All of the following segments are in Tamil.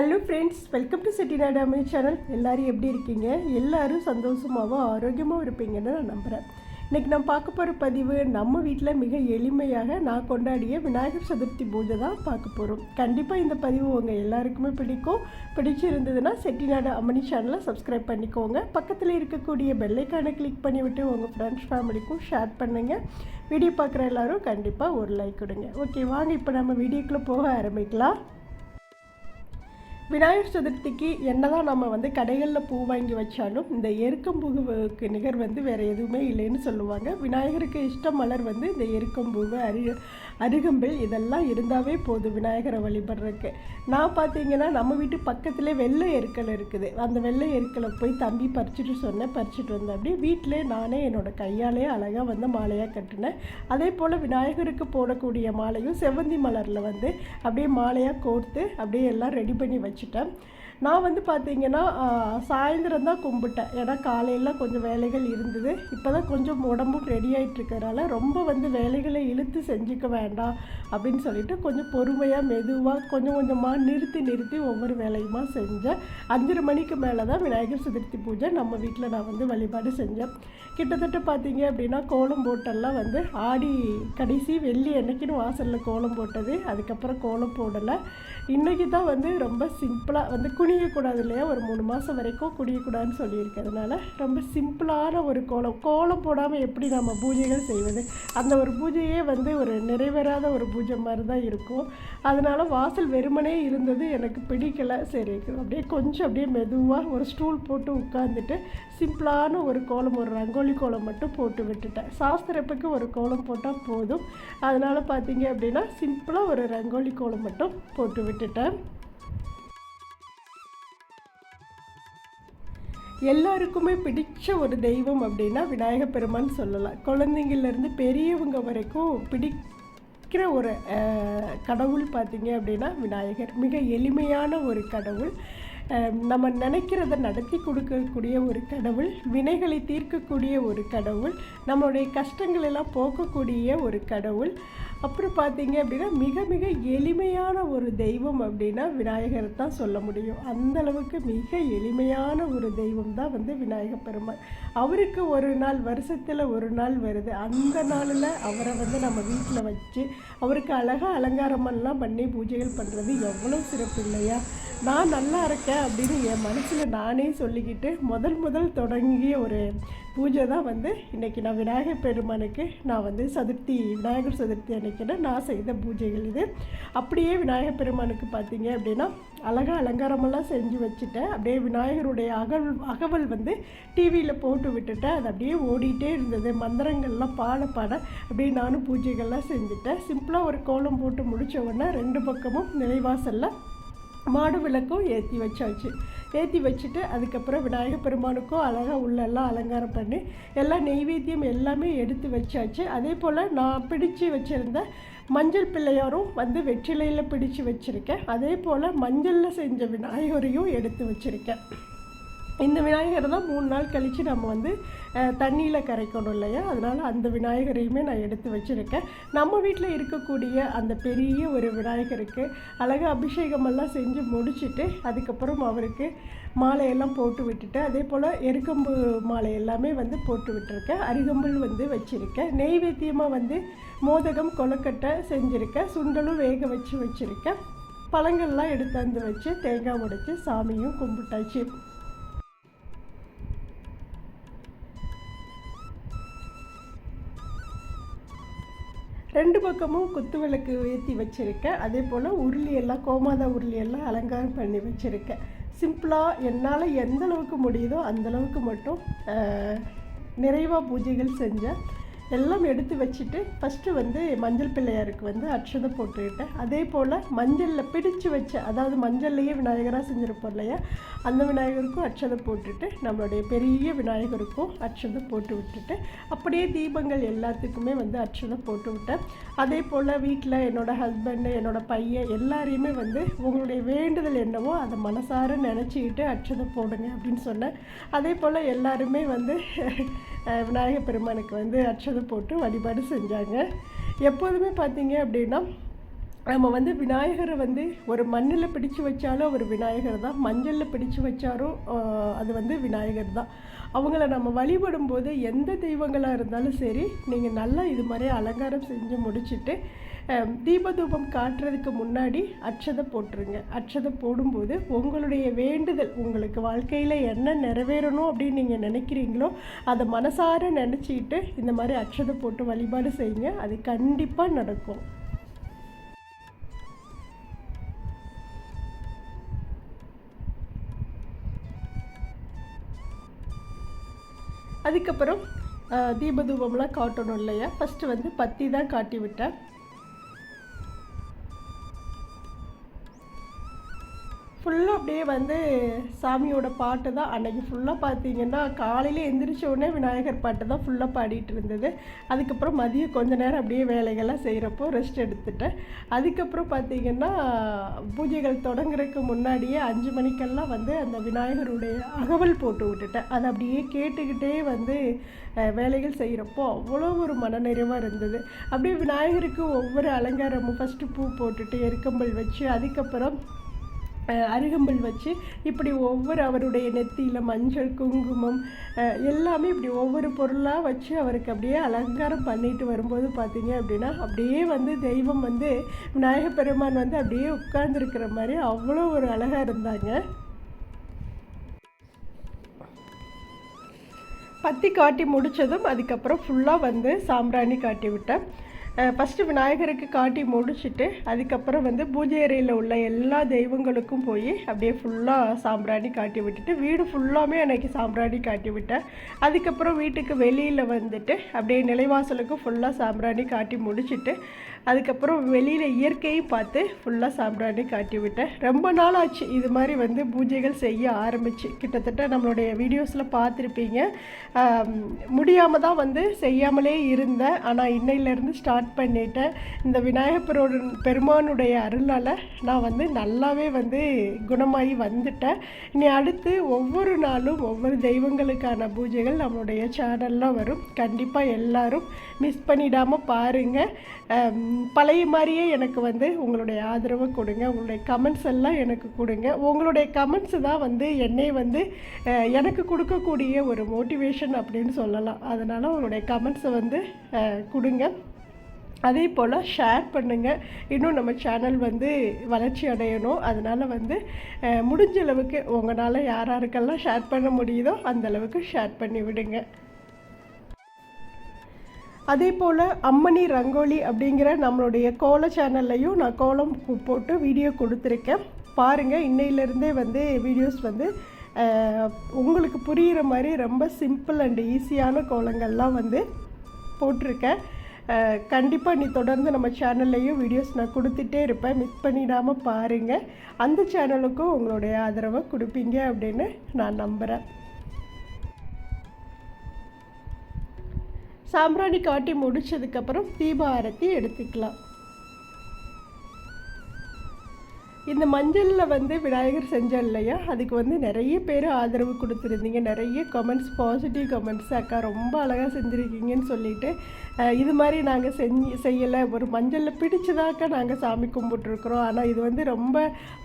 Hello friends welcome to Chettinad அமை சேனல் எல்லோரும் எப்படி இருக்கீங்க? எல்லோரும் சந்தோஷமாகவும் ஆரோக்கியமாகவும் இருப்பீங்கன்னு நான் நம்புகிறேன் இன்றைக்கி நான் பார்க்க போகிற பதிவு நம்ம வீட்டில் மிக எளிமையாக நான் கொண்டாடிய விநாயகர் சதுர்த்தி பூஜை தான் பார்க்க போகிறோம் கண்டிப்பாக இந்த பதிவு உங்கள் எல்லாருக்குமே பிடிக்கும். பிடிச்சிருந்ததுன்னா செட்டிநாடு அம்மணி சேனலை சப்ஸ்கிரைப் பண்ணிக்கோங்க. பக்கத்தில் இருக்கக்கூடிய பெல்லைக்கானை கிளிக் பண்ணிவிட்டு உங்கள் ஃப்ரெண்ட்ஸ் ஃபேமிலிக்கும் ஷேர் பண்ணுங்கள் வீடியோ பார்க்குற எல்லாரும் கண்டிப்பாக ஒரு லைக் கொடுங்க. ஓகே வாங்க இப்போ நம்ம வீடியோக்குள்ளே போக ஆரம்பிக்கலாம். விநாயகர் சதுர்த்திக்கு என்னதான் நம்ம வந்து கடைகளில் பூ வாங்கி வச்சாலும் இந்த எருக்கம்பூவுக்கு நிகர் வந்து வேறு எதுவுமே இல்லைன்னு சொல்லுவாங்க. விநாயகருக்கு இஷ்ட மலர் வந்து இந்த எருக்கம்பூவு அரு அருகம்பில் இதெல்லாம் இருந்தாவே போதும் விநாயகரை வழிபடுறதுக்கு. நான் பார்த்தீங்கன்னா நம்ம வீட்டு பக்கத்தில் வெள்ளை எருக்கல் இருக்குது. அந்த வெள்ளை எருக்கலை போய் தம்பி பறிச்சுட்டு சொன்னேன். பறிச்சுட்டு வந்தேன் அப்படியே வீட்டிலே நானே என்னோடய கையாலே அழகாக வந்து மாலையாக கட்டினேன். அதே போல் விநாயகருக்கு போடக்கூடிய மாலையும் செவ்வந்தி மலரில் வந்து அப்படியே மாலையாக கோர்த்து அப்படியே எல்லாம் ரெடி பண்ணி வச்சு வச்சுட்டேன். நான் வந்து பார்த்தீங்கன்னா சாயந்தரம் தான் கும்பிட்டேன். ஏன்னா காலையில் கொஞ்சம் வேலைகள் இருந்தது. இப்போ தான் கொஞ்சம் உடம்பும் ரெடி ஆகிட்டுருக்கறனால ரொம்ப வந்து வேலைகளை இழுத்து செஞ்சுக்க வேண்டாம் அப்படின்னு சொல்லிட்டு கொஞ்சம் பொறுமையாக மெதுவாக கொஞ்சம் கொஞ்சமாக நிறுத்தி நிறுத்தி ஒவ்வொரு வேலையுமா செஞ்சேன். அஞ்சரை மணிக்கு மேலே தான் விநாயகர் சதுர்த்தி பூஜை நம்ம வீட்டில் நான் வந்து வழிபாடு செஞ்சேன். கிட்டத்தட்ட பார்த்தீங்க அப்படின்னா கோலம் போட்டெல்லாம் வந்து ஆடி கடைசி வெள்ளி அன்னைக்குன்னு வாசலில் கோலம் போட்டது. அதுக்கப்புறம் கோலம் போடலை. இன்றைக்கி தான் வந்து ரொம்ப சிம்பிளாக வந்து குனியக்கூடாது இல்லையா? ஒரு மூணு மாதம் வரைக்கும் குனியக்கூடாதுன்னு சொல்லியிருக்கிறதுனால ரொம்ப சிம்பிளான ஒரு கோலம். கோலம் போடாமல் எப்படி நம்ம பூஜைகள் செய்வது? அந்த ஒரு பூஜையே வந்து ஒரு நிறைவேறாத ஒரு பூஜை மாதிரி தான் இருக்கும். அதனால் வாசல் வெறுமனே இருந்தது எனக்கு பிடிக்கலை. சரி அப்படியே கொஞ்சம் அப்படியே மெதுவாக ஒரு ஸ்டூல் போட்டு உட்காந்துட்டு சிம்பிளான ஒரு கோலம் ஒரு ரங்கோலி கோலம் மட்டும் போட்டு விட்டுட்டேன். சாஸ்திரப்புக்கு ஒரு கோலம் போட்டால் போதும். அதனால் பார்த்தீங்க அப்படின்னா சிம்பிளாக ஒரு ரங்கோலி கோலம் மட்டும் போட்டு விட்டுட்டேன். எல்லாருக்குமே பிடிச்ச ஒரு தெய்வம் அப்படின்னா விநாயக பெருமான் சொல்லலாம். குழந்தைங்கள்லேருந்து பெரியவங்க வரைக்கும் பிடிக்கிற ஒரு கடவுள் பார்த்தீங்க அப்படின்னா விநாயகர். மிக எளிமையான ஒரு கடவுள். நம்ம நினைக்கிறத நடத்தி கொடுக்கக்கூடிய ஒரு கடவுள் வினைகளை தீர்க்கக்கூடிய ஒரு கடவுள் நம்மளுடைய கஷ்டங்களெல்லாம் போக்கக்கூடிய ஒரு கடவுள். அப்புறம் பார்த்தீங்க அப்படின்னா மிக மிக எளிமையான ஒரு தெய்வம் அப்படின்னா விநாயகர் தான் சொல்ல முடியும். அந்த அளவுக்கு மிக எளிமையான ஒரு தெய்வம் தான் வந்து விநாயக பெருமாள். அவருக்கு ஒரு நாள் வருஷத்தில் ஒரு நாள் வருது. அந்த நாளில் அவரை வந்து நம்ம வீட்டில் வச்சு அவருக்கு அழகாக அலங்காரமெல்லாம் பண்ணி பூஜைகள் பண்ணுறது எவ்வளோ சிறப்பு இல்லையா? நான் நல்லா இருக்கேன் அப்படின்னு என் மனசில் நானே சொல்லிக்கிட்டு முதல் முதல் தொடங்கிய ஒரு பூஜை தான் வந்து இன்றைக்கி நான் விநாயகர் பெருமானுக்கு நான் வந்து சதுர்த்தி விநாயகர் சதுர்த்தி அன்னைக்குன்னு நான் செய்த பூஜைகள் இது. அப்படியே விநாயகர் பெருமானுக்கு பார்த்தீங்க அப்படின்னா அழகாக அலங்காரமெல்லாம் செஞ்சு வச்சுட்டேன் அப்படியே விநாயகருடைய அகல் அகவல் வந்து டிவியில் போட்டு விட்டுட்டேன் அது அப்படியே ஓடிட்டே இருந்தது. மந்திரங்கள்லாம் பாட பாட அப்படியே நானும் பூஜைகள்லாம் செஞ்சுட்டேன். சிம்பிளாக ஒரு கோலம் போட்டு முடித்த உடனே ரெண்டு பக்கமும் நிலைவாசலில் மாடு விளக்கும் ஏற்றி வச்சாச்சு. ஏற்றி வச்சுட்டு அதுக்கப்புறம் விநாயகர் பெருமானுக்கும் அழகாக உள்ளெல்லாம் அலங்காரம் பண்ணி எல்லா நெய்வேத்தியம் எல்லாமே எடுத்து வச்சாச்சு. அதே போல் நான் பிடிச்சு வச்சுருந்த மஞ்சள் பிள்ளையாரும் வந்து வெற்றிலையில் பிடிச்சு வச்சுருக்கேன். அதே போல் மஞ்சளில் செஞ்ச விநாயகரையும் எடுத்து வச்சுருக்கேன். இந்த விநாயகரை தான் மூணு நாள் கழித்து நம்ம வந்து தண்ணியில் கரைக்கணும் இல்லையா? அதனால் அந்த விநாயகரையுமே நான் எடுத்து வச்சுருக்கேன். நம்ம வீட்டில் இருக்கக்கூடிய அந்த பெரிய ஒரு விநாயகருக்கு அழகாக அபிஷேகமெல்லாம் செஞ்சு முடிச்சுட்டு அதுக்கப்புறம் அவருக்கு மாலையெல்லாம் போட்டு விட்டுட்டு அதே போல் எருக்கம்பு மாலை எல்லாமே வந்து போட்டு விட்டுருக்கேன். அரிகம்புல் வந்து வச்சுருக்கேன். நெய்வேத்தியமாக வந்து மோதகம் கொலக்கட்டை செஞ்சுருக்கேன். சுண்டலும் வேக வச்சு வச்சுருக்கேன். பழங்கள்லாம் எடுத்தாந்து வச்சு தேங்காய் உடைச்சி சாமியும் கும்பிட்டாச்சு. ரெண்டு பக்கமும் குத்து விளக்கு ஏற்றி வச்சுருக்கேன். அதே போல் உருளியெல்லாம் கோமாதா உருளியெல்லாம் அலங்காரம் பண்ணி வச்சுருக்கேன். சிம்பிளாக என்னால் எந்த அளவுக்கு முடியுதோ அந்தளவுக்கு மட்டும் நிறைவாக பூஜைகள் செஞ்சேன். எல்லாம் எடுத்து வச்சுட்டு ஃபஸ்ட்டு வந்து மஞ்சள் பிள்ளையாருக்கு வந்து அக்ஷதை போட்டுக்கிட்டேன். அதே போல் மஞ்சளில் பிடிச்சு வச்ச அதாவது மஞ்சள்லேயே விநாயகராக செஞ்சுருப்போம் இல்லையா? அந்த விநாயகருக்கும் அக்ஷதை போட்டுட்டு நம்மளுடைய பெரிய விநாயகருக்கும் அக்ஷதை போட்டு விட்டுட்டு அப்படியே தீபங்கள் எல்லாத்துக்குமே வந்து அக்ஷதை போட்டு விட்டேன். அதே போல் வீட்டில் என்னோடய ஹஸ்பண்டு என்னோடய பையன் எல்லாரையுமே வந்து உங்களுடைய வேண்டுதல் என்னவோ அதை மனசார நினச்சிக்கிட்டு அக்ஷதை போடுங்க அப்படின்னு சொன்னேன். அதே போல் எல்லாருமே வந்து விநாயகர் பெருமானுக்கு வந்து அட்சதை போட்டு வழிபாடு செஞ்சாங்க. எப்போதுமே பார்த்தீங்க அப்படின்னா நம்ம வந்து விநாயகரை வந்து ஒரு மண்ணில் பிடிச்சு வச்சாலும் அவர் விநாயகர் தான். மஞ்சளில் பிடிச்சு வச்சாலும் அது வந்து விநாயகர் தான். அவங்கள நம்ம வழிபடும் போது எந்த தெய்வங்களாக இருந்தாலும் சரி நீங்கள் நல்லா இது மாதிரி அலங்காரம் செஞ்சு முடிச்சுட்டு தீபதூபம் காட்டுறதுக்கு முன்னாடி அச்சதை போட்டுருங்க. அச்சதை போடும்போது உங்களுடைய வேண்டுதல் உங்களுக்கு வாழ்க்கையில் என்ன நிறைவேறணும் அப்படின்னு நீங்கள் நினைக்கிறீங்களோ அதை மனசார நினச்சிக்கிட்டு இந்த மாதிரி அச்சதை போட்டு வழிபாடு செய்யுங்க. அது கண்டிப்பாக நடக்கும். அதுக்கப்புறம் ஆஹ், தீபதூபம்லாம் காட்டணும் இல்லையா? ஃபஸ்ட்டு வந்து பத்தி தான் காட்டி விட்டேன் அப்படியே வந்து சாமியோட பாட்டு தான் அன்றைக்கி ஃபுல்லாக பார்த்தீங்கன்னா காலையில் எந்திரிச்ச உடனே விநாயகர் பாட்டு தான் ஃபுல்லாக பாடிட்டு இருந்தது. அதுக்கப்புறம் மதியம் கொஞ்ச நேரம் அப்படியே வேலைகள்லாம் செய்கிறப்போ ரெஸ்ட் எடுத்துட்டேன். அதுக்கப்புறம் பார்த்தீங்கன்னா பூஜைகள் தொடங்குறதுக்கு முன்னாடியே அஞ்சு மணிக்கெல்லாம் வந்து அந்த விநாயகருடைய அகவல் போட்டு விட்டுட்டேன். அதை அப்படியே கேட்டுக்கிட்டே வந்து வேலைகள் செய்கிறப்போ அவ்வளோ ஒரு மனநிறைவாக இருந்தது. அப்படியே விநாயகருக்கு ஒவ்வொரு அலங்காரமும் ஃபஸ்ட்டு பூ போட்டுட்டு எருக்கம்பல் வச்சு அதுக்கப்புறம் அருகம்புல் வச்சு இப்படி ஒவ்வொரு அவருடைய நெத்தியில் மஞ்சள் குங்குமம் எல்லாமே இப்படி ஒவ்வொரு பொருளாக வச்சு அவருக்கு அப்படியே அலங்காரம் பண்ணிட்டு வரும்போது பார்த்தீங்க அப்படின்னா அப்படியே வந்து தெய்வம் வந்து விநாயகப் பெருமான் வந்து அப்படியே உட்கார்ந்துருக்கிற மாதிரி அவ்வளோ ஒரு அழகாக இருந்தாங்க. பத்தி காட்டி முடித்ததும் அதுக்கப்புறம் ஃபுல்லாக வந்து சாம்பிராணி காட்டி விட்டேன். ஃபஸ்ட்டு விநாயகருக்கு காட்டி முடிச்சுட்டு அதுக்கப்புறம் வந்து பூஜை அறையில் உள்ள எல்லா தெய்வங்களுக்கும் போய் அப்படியே ஃபுல்லாக சாம்பிராணி காட்டி விட்டுட்டு வீடு ஃபுல்லாமே அன்றைக்கி சாம்பிராணி காட்டி விட்டேன். அதுக்கப்புறம் வீட்டுக்கு வெளியில் வந்துட்டு அப்படியே நிலைவாசலுக்கு ஃபுல்லாக சாம்பிராணி காட்டி முடிச்சுட்டு அதுக்கப்புறம் வெளியில் இயற்கையும் பார்த்து ஃபுல்லாக சாப்பிடான்னு காட்டி விட்டேன். ரொம்ப நாள் ஆச்சு இது மாதிரி வந்து பூஜைகள் செய்ய ஆரம்பிச்சு. கிட்டத்தட்ட நம்மளுடைய வீடியோஸில் பார்த்துருப்பீங்க. முடியாமல் தான் வந்து செய்யாமலே இருந்தேன். ஆனால் இன்னையிலேருந்து ஸ்டார்ட் பண்ணிட்டேன். இந்த விநாயகப்பரோட பெருமானுடைய அருளால் நான் வந்து நல்லாவே வந்து குணமாகி வந்துட்டேன். இனி அடுத்து ஒவ்வொரு நாளும் ஒவ்வொரு தெய்வங்களுக்கான பூஜைகள் நம்மளுடைய சேனலில் வரும். கண்டிப்பாக எல்லோரும் மிஸ் பண்ணிடாமல் பாருங்கள் பழைய மாதிரியே எனக்கு வந்து உங்களுடைய ஆதரவை கொடுங்க. உங்களுடைய கமெண்ட்ஸ் எல்லாம் எனக்கு கொடுங்க. உங்களுடைய கமெண்ட்ஸு தான் வந்து என்னை வந்து எனக்கு கொடுக்கக்கூடிய ஒரு மோட்டிவேஷன் அப்படின்னு சொல்லலாம். அதனால் உங்களுடைய கமெண்ட்ஸை வந்து கொடுங்க. அதே போல் ஷேர் பண்ணுங்கள் இன்னும் நம்ம சேனல் வந்து வளர்ச்சி அடையணும். அதனால் வந்து முடிஞ்ச அளவுக்கு உங்களால் யாராருக்கெல்லாம் ஷேர் பண்ண முடியுதோ அந்த அளவுக்கு ஷேர் பண்ணி விடுங்க. அதே போல் அம்மணி ரங்கோலி அப்படிங்கிற நம்மளுடைய கோல சேனல்லையும் நான் கோலம் போட்டு வீடியோ கொடுத்துருக்கேன். பாருங்கள் இன்னையிலேருந்தே வந்து வீடியோஸ் வந்து உங்களுக்கு புரிகிற மாதிரி ரொம்ப சிம்பிள் அண்ட் ஈஸியான கோலங்கள்லாம் வந்து போட்டிருக்கேன். கண்டிப்பாக நீ தொடர்ந்து நம்ம சேனல்லையும் வீடியோஸ் நான் கொடுத்துட்டே இருப்பேன். மிஸ் பண்ணிடாமல் பாருங்கள் அந்த சேனலுக்கும் உங்களுடைய ஆதரவை கொடுப்பீங்க அப்படின்னு நான் நம்புகிறேன் சாம்பிராணி காட்டி முடிச்சதுக்கப்புறம் தீபாரத்தி எடுத்துக்கலாம். இந்த மஞ்சளில் வந்து விநாயகர் செஞ்சோம் இல்லையா? அதுக்கு வந்து நிறைய பேர் ஆதரவு கொடுத்துருந்தீங்க. நிறைய கமெண்ட்ஸ் பாசிட்டிவ் கமெண்ட்ஸ் அக்கா ரொம்ப அழகாக செஞ்சுருக்கீங்கன்னு சொல்லிட்டு இது மாதிரி நாங்கள் செஞ்சு செய்யலை. ஒரு மஞ்சளில் பிடிச்சதாக்கா நாங்கள் சாமி கும்பிட்ருக்குறோம் ஆனால் இது வந்து ரொம்ப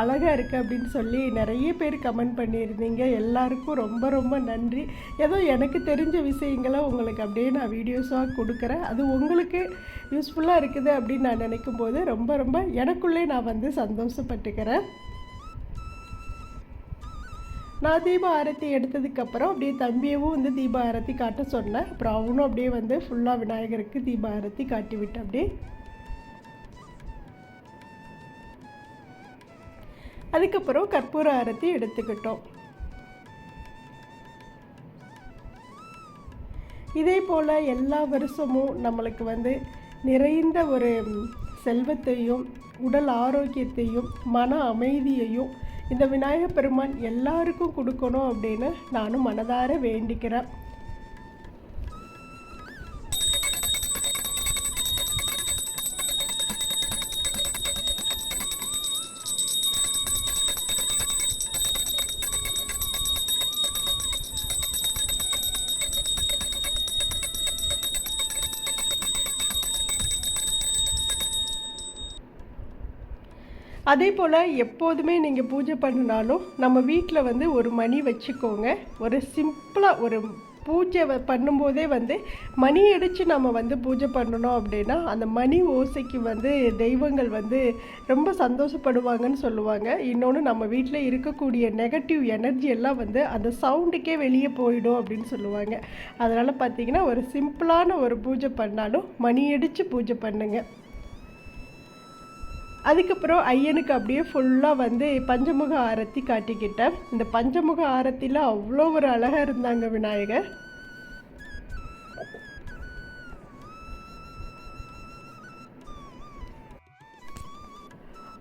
அழகாக இருக்குது அப்படின்னு சொல்லி நிறைய பேர் கமெண்ட் பண்ணியிருந்தீங்க. எல்லாருக்கும் ரொம்ப ரொம்ப நன்றி. ஏதோ எனக்கு தெரிஞ்ச விஷயங்களை உங்களுக்கு அப்படியே நான் வீடியோஸாக கொடுக்குறேன். அது உங்களுக்கு யூஸ்ஃபுல்லாக இருக்குது அப்படின்னு நான் நினைக்கும் போது ரொம்ப ரொம்ப எனக்குள்ளே நான் வந்து போட்டுக்கிறேன் நான் தீப ஆரத்தி எடுத்ததுக்கப்புறம் அப்படியே தம்பியவும் வந்து தீப ஆரத்தி காட்ட சொன்னேன். அப்புறம் அவனும் அப்படியே வந்து ஃபுல்லாக விநாயகருக்கு தீப ஆரத்தி காட்டி விட்டு அப்படியே அதுக்கப்புறம் கற்பூர ஆரத்தி எடுத்துக்கிட்டோம். இதே போல் எல்லா வருஷமும் நம்மளுக்கு வந்து நிறைந்த ஒரு செல்வத்தையும் உடல் ஆரோக்கியத்தையும் மன அமைதியையும் இந்த விநாயகப் பெருமான் எல்லாருக்கும் கொடுக்கணும் அப்படின்னு நானும் மனதார வேண்டிக்கிறேன். அதே போல் எப்போதுமே நீங்கள் பூஜை பண்ணினாலும் நம்ம வீட்டில் வந்து ஒரு மணி வச்சுக்கோங்க. ஒரு சிம்பிளாக ஒரு பூஜை வ- பண்ணும்போதே வந்து மணி அடித்து நம்ம வந்து பூஜை பண்ணணும் அப்படின்னா அந்த மணி ஓசைக்கு வந்து தெய்வங்கள் வந்து ரொம்ப சந்தோஷப்படுவாங்கன்னு சொல்லுவாங்க. இன்னொன்று நம்ம வீட்டில் இருக்கக்கூடிய நெகட்டிவ் எனர்ஜி எல்லாம் வந்து அந்த சவுண்டுக்கே வெளியே போயிடும் அப்படின்னு சொல்லுவாங்க. அதனால் பார்த்தீங்கன்னா ஒரு சிம்பிளான ஒரு பூஜை பண்ணாலும் மணி அடித்து பூஜை பண்ணுங்கள் அதுக்கப்புறம் ஐயனுக்கு அப்படியே ஃபுல்லாக வந்து பஞ்சமுக ஆரத்தி காட்டிக்கிட்டேன். இந்த பஞ்சமுக ஆரத்தியில் அவ்வளோ ஒரு அழகாக இருந்தாங்க விநாயகர்.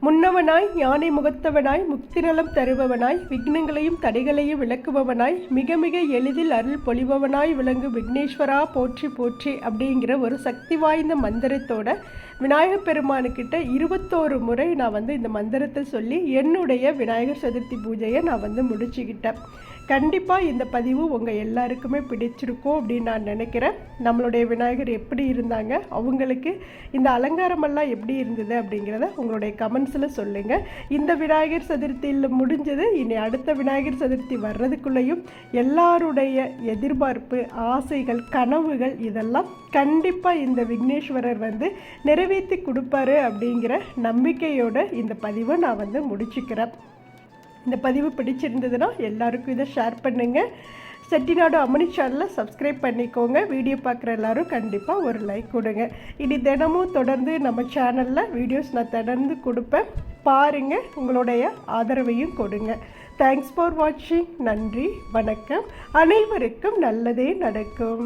முன்னவனாய் யானை முகத்தவனாய் முக்திநலம் தருபவனாய் விக்னங்களையும் தடைகளையும் விளக்குபவனாய் மிக மிக எளிதில் அருள் பொழிபவனாய் விளங்கும் விக்னேஸ்வரா போற்றி போற்றி அப்படிங்கிற ஒரு சக்தி வாய்ந்த மந்திரத்தோட விநாயகப் பெருமானுக்கிட்ட இருபத்தோரு முறை நான் வந்து இந்த மந்திரத்தை சொல்லி என்னுடைய விநாயகர் சதுர்த்தி பூஜையை நான் வந்து முடிச்சுக்கிட்டேன். கண்டிப்பாக இந்த பதிவு உங்கள் எல்லாருக்குமே பிடிச்சிருக்கும் அப்படின்னு நான் நினைக்கிறேன். நம்மளுடைய விநாயகர் எப்படி இருந்தாங்க அவங்களுக்கு இந்த அலங்காரமெல்லாம் எப்படி இருந்தது அப்படிங்கிறத உங்களுடைய கமெண்ட்ஸில் சொல்லுங்கள் இந்த விநாயகர் சதுர்த்தியில் முடிஞ்சது இனி அடுத்த விநாயகர் சதுர்த்தி வர்றதுக்குள்ளேயும் எல்லாருடைய எதிர்பார்ப்பு ஆசைகள் கனவுகள் இதெல்லாம் கண்டிப்பாக இந்த விக்னேஸ்வரர் வந்து நிறைவேற்றி கொடுப்பாரு அப்படிங்கிற நம்பிக்கையோட இந்த பதிவை நான் வந்து முடிச்சுக்கிறேன். இந்த பதிவு பிடிச்சிருந்ததுன்னா எல்லாருக்கும் இதை ஷேர் பண்ணுங்கள் செட்டிநாடு அம்மணி சேனலை சப்ஸ்கிரைப் பண்ணிக்கோங்க. வீடியோ பார்க்குற எல்லாரும் கண்டிப்பாக ஒரு லைக் கொடுங்க. இனி தினமும் தொடர்ந்து நம்ம சேனலில் வீடியோஸ் நான் தொடர்ந்து கொடுப்பேன். பாருங்கள் உங்களுடைய ஆதரவையும் கொடுங்க. தேங்க்ஸ் ஃபார் வாட்சிங் நன்றி வணக்கம். அனைவருக்கும் நல்லதே நடக்கும்.